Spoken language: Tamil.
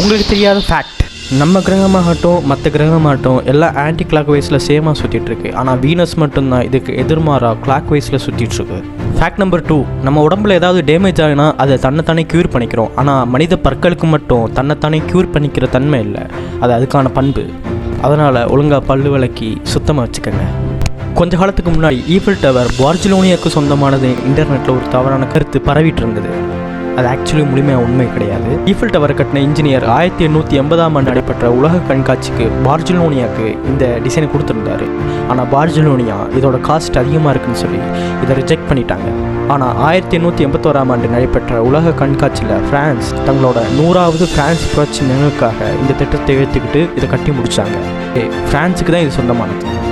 உங்களுக்கு தெரியாத ஃபேக்ட் நம்ம கிரகமாகட்டும் மற்ற கிரகமாகட்டும் எல்லாம் ஆன்டி கிளாக் வைஸில் சேமாக சுற்றிட்டுருக்கு ஆனால் வீனஸ் மட்டும்தான் இதுக்கு எதிர்மாறாக கிளாக் வைஸில் சுற்றிட்டுருக்கு ஃபேக்ட் நம்பர் டூ நம்ம உடம்புல ஏதாவது டேமேஜ் ஆகினா அதை தன்னைத்தானே க்யூர் பண்ணிக்கிறோம். ஆனால் மனித பற்களுக்கு மட்டும் தன்னைத்தானே க்யூர் பண்ணிக்கிற தன்மை இல்லை. அது அதுக்கான பண்பு. அதனால் ஒழுங்காக பல்லு விளக்கி சுத்தமாக வச்சுக்கோங்க. கொஞ்ச காலத்துக்கு முன்னாடி ஈஃபில் டவர் பார்ஜிலோனியாவுக்கு சொந்தமானது. இன்டர்நெட்டில் ஒரு தவறான கருத்து பரவிட்டு இருந்தது. அது ஆக்சுவலி முழுமையாக உண்மை கிடையாது. ஈஃபில் டவர் கட்டின இன்ஜினியர் ஆயிரத்தி எண்ணூற்றி எண்பதாம் ஆண்டு நடைபெற்ற உலக கண்காட்சிக்கு பார்ஜிலோனியாவுக்கு இந்த டிசைனை கொடுத்துருந்தாரு. ஆனால் பார்ஜிலோனியா இதோட காஸ்ட் அதிகமாக இருக்குன்னு சொல்லி இதை ரிஜெக்ட் பண்ணிட்டாங்க. ஆனால் ஆயிரத்தி எண்ணூற்றி எண்பத்தோராம் ஆண்டு நடைபெற்ற உலக கண்காட்சியில் ஃப்ரான்ஸ் தங்களோட நூறாவது பிரான்ஸ் புரட்சி நினைவுக்காக இந்த திட்டத்தை ஏற்றுக்கிட்டு இதை கட்டி முடித்தாங்க ஏ, தான் இது சொந்தமானது.